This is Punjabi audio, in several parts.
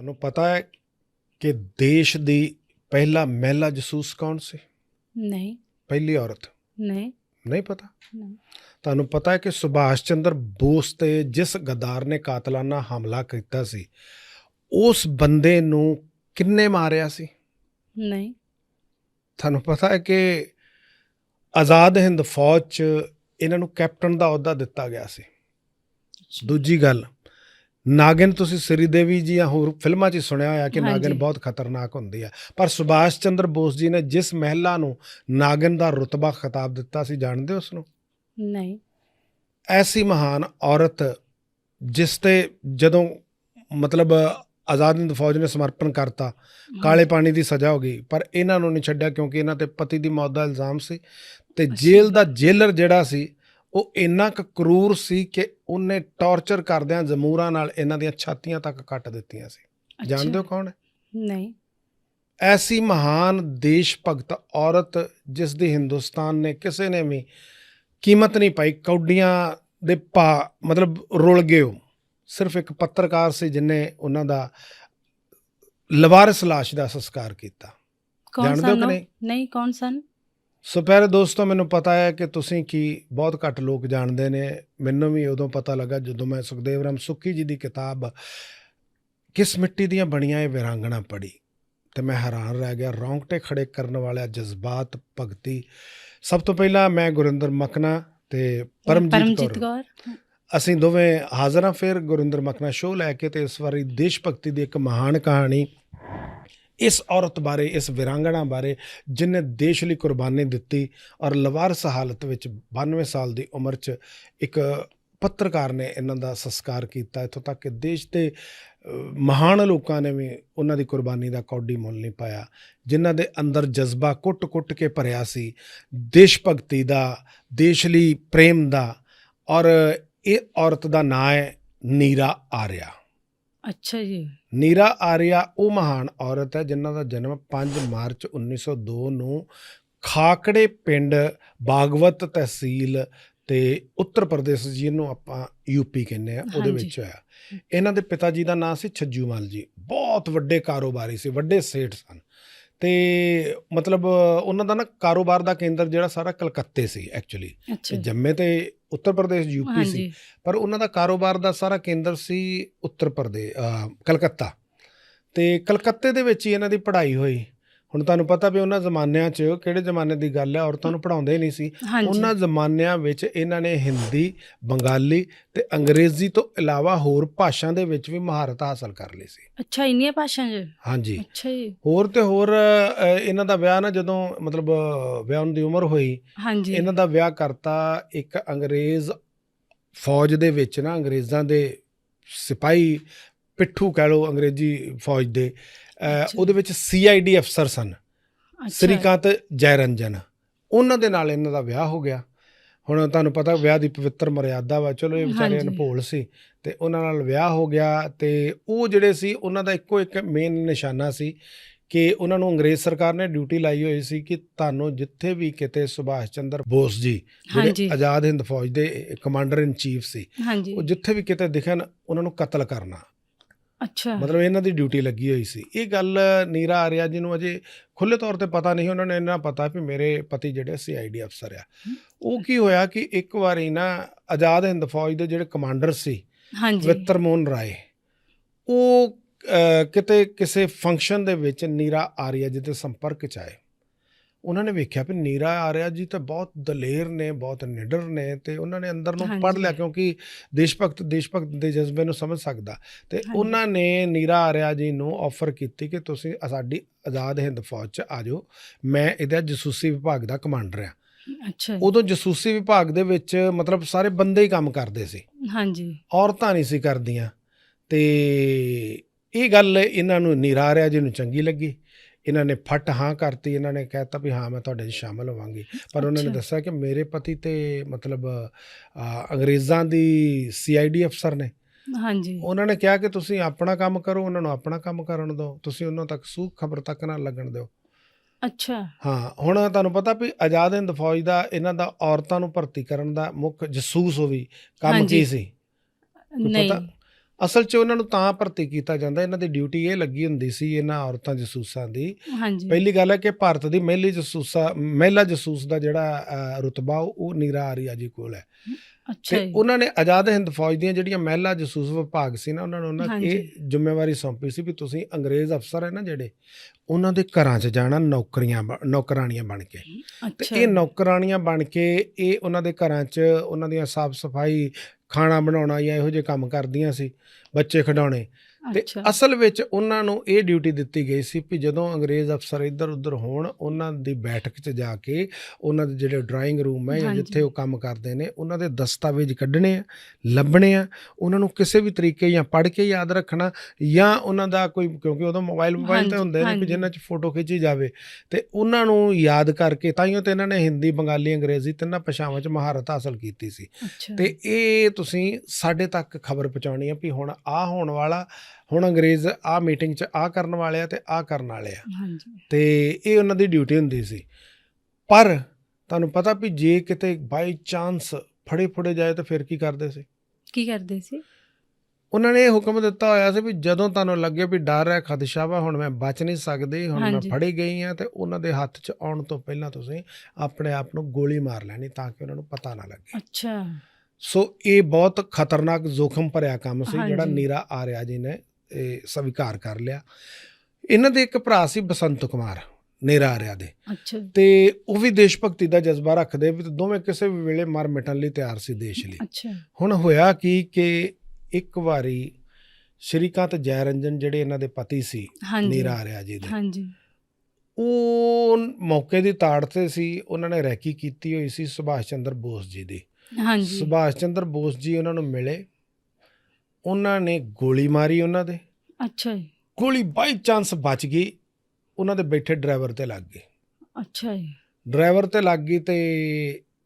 ਤੁਹਾਨੂੰ ਪਤਾ ਹੈ ਕਿ ਦੇਸ਼ ਦੀ ਪਹਿਲਾ ਮਹਿਲਾ ਜਸੂਸ ਕੌਣ ਸੀ? ਨਹੀਂ। ਪਹਿਲੀ ਔਰਤ। ਨਹੀਂ। ਨਹੀਂ ਪਤਾ? ਨਹੀਂ। ਤੁਹਾਨੂੰ ਪਤਾ ਹੈ ਕਿ ਸੁਭਾਸ਼ ਚੰਦਰ ਬੋਸ ਤੇ ਜਿਸ ਗਦਾਰ ਨੇ ਕਾਤਲਾਨਾ ਹਮਲਾ ਕੀਤਾ ਸੀ ਉਸ ਬੰਦੇ ਨੂੰ ਕਿੰਨੇ ਮਾਰਿਆ ਸੀ? ਨਹੀਂ। ਤੁਹਾਨੂੰ ਪਤਾ ਹੈ ਕਿ ਆਜ਼ਾਦ ਹਿੰਦ ਫੌਜ 'ਚ ਇਹਨਾਂ ਨੂੰ ਕੈਪਟਨ ਦਾ ਅਹੁਦਾ ਦਿੱਤਾ ਗਿਆ ਸੀ। ਦੂਜੀ ਗੱਲ ਨਾਗਿਨ ਤੁਸੀਂ ਸ੍ਰੀ ਦੇਵੀ ਜੀ ਜਾਂ ਹੋਰ ਫਿਲਮਾਂ 'ਚ ਹੀ ਸੁਣਿਆ ਹੋਇਆ ਕਿ ਨਾਗਿਨ। ਬਹੁਤ ਖਤਰਨਾਕ ਹੁੰਦੀ ਹੈ। ਪਰ ਸੁਭਾਸ਼ ਚੰਦਰ ਬੋਸ ਜੀ ਨੇ ਜਿਸ ਮਹਿਲਾ ਨੂੰ ਨਾਗਿਨ ਦਾ ਰੁਤਬਾ ਖਿਤਾਬ ਦਿੱਤਾ ਸੀ ਜਾਣਦੇ ਹੋ ਉਸ ਨੂੰ? ਨਹੀਂ। ਐਸੀ ਮਹਾਨ ਔਰਤ ਜਿਸ ਤੇ ਜਦੋਂ ਮਤਲਬ ਆਜ਼ਾਦ ਹਿੰਦ ਫੌਜ ਨੇ ਸਮਰਪਣ ਕਰਤਾ ਕਾਲੇ ਪਾਣੀ ਦੀ ਸਜ਼ਾ ਹੋ ਗਈ ਪਰ ਇਹਨਾਂ ਨੂੰ ਨਹੀਂ ਛੱਡਿਆ ਕਿਉਂਕਿ ਇਹਨਾਂ ਤੇ ਪਤੀ ਦੀ ਮੌਤ ਦਾ ਇਲਜ਼ਾਮ ਸੀ ਤੇ ਜੇਲ੍ਹ ਦਾ ਜੇਲਰ ਜਿਹੜਾ ਸੀ ਉਹ ਇੰਨਾ ਕੁ ਕਰੂਰ ਸੀ ਕਿ ਉਹਨੇ ਟੌਰਚਰ ਕਰਦਿਆਂ ਜ਼ਮੂਰਾਂ ਨਾਲ ਇਹਨਾਂ ਦੀਆਂ ਛਾਤੀਆਂ ਤੱਕ ਕੱਟ ਦਿੱਤੀਆਂ ਸੀ। ਜਾਣਦੇ ਹੋ ਕੌਣ ਹੈ ਨਹੀਂ ਐਸੀ ਮਹਾਨ ਦੇਸ਼ ਭਗਤ ਔਰਤ ਜਿਸ ਦੀ ਹਿੰਦੁਸਤਾਨ ਨੇ ਕਿਸੇ ਨੇ ਵੀ ਕੀਮਤ ਨਹੀਂ ਪਾਈ ਕੌਡੀਆਂ ਦੇ ਪਾ ਮਤਲਬ ਰੁਲ ਗਏ ਉਹ ਸਿਰਫ ਇੱਕ ਪੱਤਰਕਾਰ ਸੀ ਜਿਨੇ ਉਹਨਾਂ ਦਾ ਲਵਾਰਸ ਲਾਸ਼ ਦਾ ਸੰਸਕਾਰ ਕੀਤਾ ਜਾਣਦੇ ਹੋ ਕਿ? ਨਹੀਂ? ਨਹੀਂ ਕੌਣ ਸਨ ਸੋ ਪਿਆਰੇ ਦੋਸਤੋ ਮੈਨੂੰ ਪਤਾ ਹੈ ਕਿ ਤੁਸੀਂ ਕੀ ਬਹੁਤ ਘੱਟ ਲੋਕ ਜਾਣਦੇ ਨੇ। ਮੈਨੂੰ ਵੀ ਉਦੋਂ ਪਤਾ ਲੱਗਾ ਜਦੋਂ ਮੈਂ ਸੁਖਦੇਵ ਰਾਮ ਸੁੱਖੀ ਜੀ ਦੀ ਕਿਤਾਬ ਕਿਸ ਮਿੱਟੀ ਦੀਆਂ ਬਣੀਆਂ ਇਹ ਵਿਰਾਂਗਣਾ ਪੜ੍ਹੀ। ਤੇ ਮੈਂ ਹੈਰਾਨ ਰਹਿ ਗਿਆ। ਰੌਂਗਟੇ ਖੜੇ ਕਰਨ ਵਾਲਾ ਜਜ਼ਬਾਤ ਭਗਤੀ। ਸਭ ਤੋਂ ਪਹਿਲਾਂ ਮੈਂ ਗੁਰਿੰਦਰ ਮਕਨਾ ਤੇ ਪਰਮਜੀਤ ਕੌਰ। ਅਸੀਂ ਦੋਵੇਂ ਹਾਜ਼ਰ ਹਾਂ ਫਿਰ ਗੁਰਿੰਦਰ ਮਕਨਾ ਸ਼ੋਅ ਲੈ ਕੇ ਤੇ ਇਸ ਵਾਰੀ ਦੇਸ਼ ਭਗਤੀ ਦੀ ਇੱਕ ਮਹਾਨ ਕਹਾਣੀ ਇਸ ਔਰਤ ਬਾਰੇ, ਇਸ ਵਿਰਾਂਗਣਾ ਬਾਰੇ ਜਿਨੇ ਦੇਸ਼ ਲਈ ਕੁਰਬਾਨੀ ਦਿੱਤੀ ਔਰ ਲਵਾਰਸ ਹਾਲਤ ਵਿੱਚ 92 ਸਾਲ ਦੀ ਉਮਰ 'ਚ ਇੱਕ ਪੱਤਰਕਾਰ ਨੇ ਇਹਨਾਂ ਦਾ ਸੰਸਕਾਰ ਕੀਤਾ, ਇੱਥੋਂ ਤੱਕ ਕਿ ਦੇਸ਼ ਦੇ ਮਹਾਨ ਲੋਕਾਂ ਨੇ ਵੀ ਉਹਨਾਂ ਦੀ ਕੁਰਬਾਨੀ ਦਾ ਕੌਡੀ ਮੁੱਲ ਨਹੀਂ ਪਾਇਆ, ਜਿਨ੍ਹਾਂ ਦੇ ਅੰਦਰ ਜਜ਼ਬਾ ਕੁੱਟ-ਕੁੱਟ ਕੇ ਭਰਿਆ ਸੀ, ਦੇਸ਼ ਭਗਤੀ ਦਾ, ਦੇਸ਼ ਲਈ ਪ੍ਰੇਮ ਦਾ ਔਰ ਇਹ ਔਰਤ ਦਾ ਨਾਂ ਹੈ ਨੀਰਾ ਆਰਿਆ। ਅੱਛਾ ਜੀ। ਨੀਰਾ ਆਰਿਆ ਉਹ ਮਹਾਨ ਔਰਤ ਹੈ ਜਿਨ੍ਹਾਂ ਦਾ ਜਨਮ 5 ਮਾਰਚ 1902 ਨੂੰ ਖਾਕੜੇ ਪਿੰਡ ਬਾਗਵਤ ਤਹਿਸੀਲ ਤੇ ਉੱਤਰ ਪ੍ਰਦੇਸ਼ ਜਿਹਨੂੰ ਆਪਾਂ ਯੂਪੀ ਕਹਿੰਦੇ ਆ ਉਹਦੇ। ਵਿੱਚ ਹੋਇਆ। ਇਹਨਾਂ ਦੇ ਪਿਤਾ ਜੀ ਦਾ ਨਾਮ ਸੀ ਛੱਜੂਮਲ ਜੀ। ਬਹੁਤ ਵੱਡੇ ਕਾਰੋਬਾਰੀ ਸੀ ਵੱਡੇ ਸੇਠ ਸਨ। ਤੇ ਮਤਲਬ ਉਹਨਾਂ ਦਾ ਨਾ ਕਾਰੋਬਾਰ ਦਾ ਕੇਂਦਰ ਜਿਹੜਾ ਸਾਰਾ ਕਲਕੱਤੇ ਸੀ ਐਕਚੁਅਲੀ ਜੰਮੇ ਤੇ ਉੱਤਰ ਪ੍ਰਦੇਸ਼ ਯੂਪੀ ਸੀ। ਪਰ ਉਹਨਾਂ ਦਾ ਕਾਰੋਬਾਰ ਦਾ ਸਾਰਾ ਕੇਂਦਰ ਸੀ ਉੱਤਰ ਪ੍ਰਦੇਸ਼ ਕਲਕੱਤਾ। ਤੇ ਕਲਕੱਤੇ ਦੇ ਵਿੱਚ ਹੀ ਇਹਨਾਂ ਦੀ ਪੜ੍ਹਾਈ ਹੋਈ। ਹੁਣ ਤੁਹਾਨੂੰ ਪਤਾ ਵੀ ਉਹਨਾਂ ਜ਼ਮਾਨਿਆਂ 'ਚ ਕਿਹੜੇ ਜ਼ਮਾਨੇ ਦੀ ਗੱਲ ਹੈ ਔਰਤਾਂ ਨੂੰ ਪੜ੍ਹਾਉਂਦੇ ਹੀ ਨਹੀਂ ਸੀ। ਉਹਨਾਂ ਜ਼ਮਾਨਿਆਂ ਵਿੱਚ ਇਹਨਾਂ ਨੇ ਹਿੰਦੀ ਬੰਗਾਲੀ ਤੇ ਅੰਗਰੇਜ਼ੀ ਤੋਂ ਇਲਾਵਾ ਹੋਰ ਭਾਸ਼ਾ ਦੇ ਵਿੱਚ ਵੀ ਮਹਾਰਤ ਹਾਸਲ ਕਰ ਲਈ ਸੀ। ਅੱਛਾ ਇੰਨੀਆਂ ਭਾਸ਼ਾਵਾਂ ਚ? ਹਾਂਜੀ। ਅੱਛਾ ਜੀ। ਹੋਰ ਤੇ ਹੋਰ ਇਹਨਾਂ ਦਾ ਵਿਆਹ ਨਾ ਜਦੋਂ ਮਤਲਬ ਵਿਆਹ ਦੀ ਉਮਰ ਹੋਈ ਹਾਂਜੀ। ਇਹਨਾਂ ਦਾ ਵਿਆਹ ਕਰਤਾ ਇੱਕ ਅੰਗਰੇਜ਼ ਫੌਜ ਦੇ ਵਿੱਚ ਨਾ ਅੰਗਰੇਜ਼ਾਂ ਦੇ ਸਿਪਾਹੀ ਪਿੱਠੂ ਕਹਿ ਲਓ ਅੰਗਰੇਜ਼ੀ ਫੌਜ ਦੇ। ਉਹਦੇ ਵਿੱਚ ਸੀਆਈਡੀ ਅਫਸਰ ਸਨ। ਸ੍ਰੀਕਾਂਤ ਜੈਰੰਜਨ। ਉਹਨਾਂ ਦੇ ਨਾਲ ਇਹਨਾਂ ਦਾ ਵਿਆਹ ਹੋ ਗਿਆ। ਹੁਣ ਤੁਹਾਨੂੰ ਪਤਾ ਵਿਆਹ ਦੀ ਪਵਿੱਤਰ ਮਰਿਆਦਾ ਵਾ। ਚਲੋ ਇਹ ਵਿਚਾਰੇ। ਅਨਭੋਲ ਸੀ ਤੇ ਉਹਨਾਂ ਨਾਲ ਵਿਆਹ ਹੋ ਗਿਆ ਤੇ ਉਹ ਜਿਹੜੇ ਸੀ ਉਹਨਾਂ ਦਾ ਇੱਕੋ ਇੱਕ ਮੇਨ ਨਿਸ਼ਾਨਾ ਸੀ ਕਿ ਉਹਨਾਂ ਨੂੰ ਅੰਗਰੇਜ਼ ਸਰਕਾਰ ਨੇ ਡਿਊਟੀ ਲਾਈ ਹੋਈ ਸੀ ਕਿ ਤੁਹਾਨੂੰ ਜਿੱਥੇ ਵੀ ਕਿਤੇ ਸੁਭਾਸ਼ ਚੰਦਰ ਬੋਸ ਜੀ। ਜਿਹੜੇ ਆਜ਼ਾਦ ਹਿੰਦ ਫੌਜ ਦੇ ਕਮਾਂਡਰ ਇਨ ਚੀਫ ਸੀ ਉਹ ਜਿੱਥੇ ਵੀ ਕਿਤੇ ਦਿਖਣ ਉਹਨਾਂ ਨੂੰ ਕਤਲ ਕਰਨਾ। ਅੱਛਾ। ਮਤਲਬ ਇਹਨਾਂ ਦੀ ਡਿਊਟੀ ਲੱਗੀ ਹੋਈ ਸੀ। ਇਹ ਗੱਲ ਨੀਰਾ ਆਰਿਆ ਜੀ ਨੂੰ ਅਜੇ ਖੁੱਲੇ ਤੌਰ ਤੇ ਪਤਾ ਨਹੀਂ ਉਹਨਾਂ ਨੇ ਇਹਨਾਂ ਪਤਾ ਵੀ ਮੇਰੇ ਪਤੀ ਜਿਹੜੇ ਸੀਆਈਡੀ ਅਫਸਰ ਆ। ਉਹ ਕੀ ਹੋਇਆ ਕਿ ਇੱਕ ਵਾਰੀ ਨਾ ਆਜ਼ਾਦ ਹਿੰਦ ਫੌਜ ਦੇ ਜਿਹੜੇ ਕਮਾਂਡਰ ਸੀ ਹਾਂਜੀ। ਵਿਤਰ ਮੋਹਨ ਰਾਏ ਉਹ ਕਿਤੇ ਕਿਸੇ ਫੰਕਸ਼ਨ ਦੇ ਵਿੱਚ ਨੀਰਾ ਆਰਿਆ ਜੀ ਦੇ ਸੰਪਰਕ ਚ ਆਏ। ਉਹਨਾਂ ਨੇ ਵੇਖਿਆ ਵੀ ਨੀਰਾ ਆਰਿਆ ਜੀ ਤਾਂ ਬਹੁਤ ਦਲੇਰ ਨੇ ਬਹੁਤ ਨਿਡਰ ਨੇ ਤੇ ਉਹਨਾਂ ਨੇ ਅੰਦਰ ਨੂੰ ਹਾਂਜੀ। ਲਿਆ ਕਿਉਂਕਿ ਦੇਸ਼ ਭਗਤ ਦੇਸ਼ ਭਗਤ ਦੇ ਜਜ਼ਬੇ ਨੂੰ ਸਮਝ ਸਕਦਾ। ਤੇ। ਉਹਨਾਂ ਨੇ ਨੀਰਾ ਆਰਿਆ ਜੀ ਨੂੰ ਆਫਰ ਕੀਤੀ ਕਿ ਤੁਸੀਂ ਸਾਡੀ ਆਜ਼ਾਦ ਹਿੰਦ ਫੌਜ ਚ ਆ ਜਾਓ। ਮੈਂ ਇਹਦਾ ਜਸੂਸੀ ਵਿਭਾਗ ਦਾ ਕਮਾਂਡਰ ਆ ਅੱਛਾ। ਉਦੋਂ ਜਸੂਸੀ ਵਿਭਾਗ ਦੇ ਵਿੱਚ ਮਤਲਬ ਸਾਰੇ ਬੰਦੇ ਹੀ ਕੰਮ ਕਰਦੇ ਸੀ। ਹਾਂਜੀ। ਔਰਤਾਂ ਨਹੀਂ ਸੀ ਕਰਦੀਆਂ। ਤੇ ਇਹ ਗੱਲ ਇਹਨਾਂ ਨੂੰ ਨਿਰਾਰਿਆ ਜੀ ਨੂੰ ਚੰਗੀ ਲੱਗੀ। ਇਹਨਾਂ ਨੇ ਫਟ ਹਾਂ ਕਰਤੀ ਇਹਨਾਂ ਨੇ ਕਹਿਤਾ ਵੀ ਹਾਂ ਮੈਂ ਤੁਹਾਡੇ 'ਚ ਸ਼ਾਮਲ ਹੋਵਾਂਗੀ ਪਰ ਉਹਨਾਂ ਨੇ। ਦੱਸਿਆ ਕਿ ਮੇਰੇ ਪਤੀ ਤੇ ਮਤਲਬ ਅੰਗਰੇਜ਼ਾਂ ਦੀ ਸੀਆਈਡੀ ਅਫਸਰ ਨੇ ਹਾਂਜੀ ਉਹਨਾਂ ਨੇ ਕਿਹਾ ਕਿ ਤੁਸੀਂ ਆਪਣਾ ਕੰਮ ਕਰੋ ਉਹਨਾਂ ਨੂੰ ਆਪਣਾ ਕੰਮ ਕਰਨ ਦਿਓ ਤੁਸੀਂ ਉਹਨਾਂ ਤੱਕ ਸੂਖ ਖਬਰ ਤੱਕ ਨਾ ਲੱਗਣ ਦਿਓ ਅੱਛਾ ਹਾਂ ਹੁਣ ਤੁਹਾਨੂੰ ਪਤਾ ਵੀ ਆਜ਼ਾਦ ਹਿੰਦ ਫੌਜ ਦਾ ਇਹਨਾਂ ਦਾ ਔਰਤਾਂ ਨੂੰ ਭਰਤੀ ਕਰਨ ਦਾ ਮੁੱਖ ਜਸੂਸ ਹੋਵੀ ਕੰਮ। ਕੀ ਸੀ ਨਹੀਂ? ਅਸਲ 'ਚ ਉਹਨਾਂ ਨੂੰ ਤਾਂ ਭਰਤੀ ਕੀਤਾ ਜਾਂਦਾ ਇਹਨਾਂ ਦੀ ਡਿਊਟੀ ਇਹ ਲੱਗੀ ਹੁੰਦੀ ਸੀ ਇਹਨਾਂ ਔਰਤਾਂ ਜਸੂਸਾਂ ਦੀ। ਹਾਂਜੀ। ਪਹਿਲੀ ਗੱਲ ਹੈ ਕਿ ਭਾਰਤ ਦੀ ਮਹਿਲੀ ਜਸੂਸਾ ਮਹਿਲਾ ਜਸੂਸ ਦਾ ਜਿਹੜਾ ਅ, ਰੁਤਬਾ ਉਹ ਨੀਰਾ ਆਰੀਆ ਜੀ ਕੋਲ ਹੈ। ਅੱਛਾ ਤੇ ਜੀ। ਉਹਨਾਂ ਨੇ ਆਜ਼ਾਦ ਹਿੰਦ ਫੌਜ ਦੀਆਂ ਜਿਹੜੀਆਂ ਮਹਿਲਾ ਜਸੂਸ ਵਿਭਾਗ ਸੀ ਨਾ ਉਹਨਾਂ ਨੂੰ ਉਹਨਾਂ ਹਾਂਜੀ। ਇਹ ਜ਼ਿੰਮੇਵਾਰੀ ਸੌਂਪੀ ਸੀ ਵੀ ਤੁਸੀਂ ਅੰਗਰੇਜ਼ ਅਫਸਰ ਹੈ ਨਾ ਜਿਹੜੇ ਉਹਨਾਂ ਦੇ ਘਰਾਂ 'ਚ ਜਾਣਾ ਨੌਕਰੀਆਂ ਬ- ਨੌਕਰਾਣੀਆਂ ਬਣ ਕੇ। ਤੇ ਇਹ ਨੌਕਰਾਣੀਆਂ ਬਣ ਕੇ ਇਹ ਉਹਨਾਂ ਦੇ ਘਰਾਂ 'ਚ ਉਹਨਾਂ ਦੀਆਂ ਸਾਫ਼ ਸਫ਼ਾਈ ਖਾਣਾ ਬਣਾਉਣਾ ਜਾਂ ਇਹੋ ਜਿਹੇ ਕੰਮ ਕਰਦੀਆਂ ਸੀ ਬੱਚੇ ਖਿਡਾਉਣੇ ਤੇ ਅਸਲ ਵਿੱਚ ਉਹਨਾਂ ਨੂੰ ਇਹ ਡਿਊਟੀ ਦਿੱਤੀ ਗਈ ਸੀ ਕਿ ਜਦੋਂ ਅੰਗਰੇਜ਼ ਅਫਸਰ ਇੱਧਰ ਉੱਧਰ ਹੋਣ ਉਹਨਾਂ ਦੀ ਬੈਠਕ 'ਚ ਜਾ ਕੇ ਉਹਨਾਂ ਦੇ ਜਿਹੜੇ ਡਰਾਇੰਗ ਰੂਮ ਹੈ ਜਾਂ। ਜਿੱਥੇ ਉਹ ਕੰਮ ਕਰਦੇ ਨੇ ਉਹਨਾਂ ਦੇ ਦਸਤਾਵੇਜ਼ ਕੱਢਣੇ ਆ ਲੱਭਣੇ ਆ ਉਹਨਾਂ ਨੂੰ ਕਿਸੇ ਵੀ ਤਰੀਕੇ ਜਾਂ ਪੜ੍ਹ ਕੇ ਯਾਦ ਰੱਖਣਾ ਜਾਂ ਉਹਨਾਂ ਦਾ ਕੋਈ ਕਿਉਂਕਿ ਉਦੋਂ ਮੋਬਾਈਲ ਮੋਬਾਈਲ ਤੇ ਹੁੰਦੇ ਨੇ ਕਿ। ਜਿਨ੍ਹਾਂ 'ਚ ਫੋਟੋ ਖਿੱਚੀ ਜਾਵੇ ਤੇ ਉਹਨਾਂ ਨੂੰ ਯਾਦ ਕਰਕੇ ਤਾਈਓ ਤੇ ਇਹਨਾਂ ਨੇ ਹਿੰਦੀ ਬੰਗਾਲੀ ਅੰਗਰੇਜ਼ੀ ਤਿੰਨਾਂ ਭਾਸ਼ਾਵਾਂ 'ਚ ਮਹਾਰਤ ਹਾਸਲ ਕੀਤੀ ਸੀ ਤੇ ਇਹ ਤੁਸੀਂ ਸਾਡੇ ਤੱਕ ਖਬਰ ਪਹੁੰਚਾਉਣੀ ਹੈ ਵੀ ਹੁਣ ਆ ਹੋਣ ਵਾਲਾ ਹੁਣ ਅੰਗਰੇਜ਼ ਆ ਮੀਟਿੰਗ 'ਚ ਆ ਕਰਨ ਵਾਲੇ ਆ ਤੇ ਆ ਕਰਨ ਵਾਲੇ ਆ। ਹਾਂਜੀ। ਤੇ ਇਹ ਉਹਨਾਂ ਦੀ ਡਿਊਟੀ ਹੁੰਦੀ ਸੀ। ਪਰ ਤੁਹਾਨੂੰ ਪਤਾ ਵੀ ਜੇ ਕਿਤੇ ਬਾਈ ਚਾਂਸ ਫੜੇ ਫੜੇ ਜਾਏ ਤਾਂ ਫਿਰ ਕੀ ਕਰਦੇ ਸੀ? ਕੀ ਕਰਦੇ ਸੀ? ਉਹਨਾਂ ਨੇ ਇਹ ਹੁਕਮ ਦਿੱਤਾ ਹੋਇਆ ਸੀ ਵੀ ਜਦੋਂ ਤੁਹਾਨੂੰ ਲੱਗੇ ਵੀ ਡਰ ਹੈ ਖਦਸ਼ਾ ਵਾ ਹੁਣ ਮੈਂ ਬਚ ਨਹੀਂ ਸਕਦੀ ਹੁਣ ਮੈਂ। ਫੜੀ ਗਈ ਆ ਤੇ ਉਹਨਾਂ ਦੇ ਹੱਥ 'ਚ ਆਉਣ ਤੋਂ ਪਹਿਲਾਂ ਤੁਸੀਂ ਆਪਣੇ ਆਪ ਨੂੰ ਗੋਲੀ ਮਾਰ ਲੈਣੀ ਤਾਂ ਕਿ ਉਹਨਾਂ ਨੂੰ ਪਤਾ ਨਾ ਲੱਗੇ। ਅੱਛਾ। ਸੋ ਇਹ ਬਹੁਤ ਖਤਰਨਾਕ ਜ਼ੋਖਮ ਭਰਿਆ ਕੰਮ ਸੀ ਜਿਹੜਾ। ਨੀਰਾ ਆਰਿਆ ਜੀ ਨੇ ਸਵੀਕਾਰ ਕਰ ਲਿਆ। ਇਹਨਾਂ ਦੇ ਇੱਕ ਭਰਾ ਸੀ ਬਸੰਤ ਕੁਮਾਰ ਨੀਰਾ ਆਰਿਆ ਦੇ। ਅੱਛਾ ਤੇ ਉਹ ਵੀ ਦੇਸ਼ ਭਗਤੀ ਦਾ ਜਜ਼ਬਾ ਰੱਖਦੇ ਵੀ ਤੇ ਦੋਵੇਂ ਕਿਸੇ ਵੀ ਵੇਲੇ ਮਰ ਮਿਟਣ ਲਈ ਤਿਆਰ ਸੀ ਦੇਸ਼ ਲਈ। ਅੱਛਾ। ਹੁਣ ਹੋਇਆ ਕੀ ਕਿ ਇੱਕ ਵਾਰੀ ਸ਼੍ਰੀਕਾਂਤ ਜੈਰੰਜਨ ਜਿਹੜੇ ਇਹਨਾਂ ਦੇ ਪਤੀ ਸੀ ਨੀਰਾ ਆਰਿਆ ਜੀ ਦੇ ਹਾਂਜੀ। ਉਹ ਮੌਕੇ ਦੀ ਤਾੜ ਤੇ ਸੀ ਉਹਨਾਂ ਨੇ ਰੈਕੀ ਕੀਤੀ ਹੋਈ ਸੀ ਸੁਭਾਸ਼ ਚੰਦਰ ਬੋਸ ਜੀ ਦੀ। ਹਾਂਜੀ। ਸੁਭਾਸ਼ ਚੰਦਰ ਬੋਸ ਜੀ ਉਹਨਾਂ ਨੂੰ ਮਿਲੇ ਉਹਨਾਂ ਨੇ ਗੋਲੀ ਮਾਰੀ ਉਹਨਾਂ ਦੇ। ਅੱਛਾ ਜੀ। ਗੋਲੀ ਬਾਈ ਚਾਂਸ ਬਚ ਗਈ ਉਹਨਾਂ ਦੇ ਬੈਠੇ ਡਰਾਈਵਰ ਤੇ ਲੱਗ ਗਈ ਅੱਛਾ ਜੀ। ਡਰਾਈਵਰ ਤੇ ਲੱਗ ਗਈ ਤੇ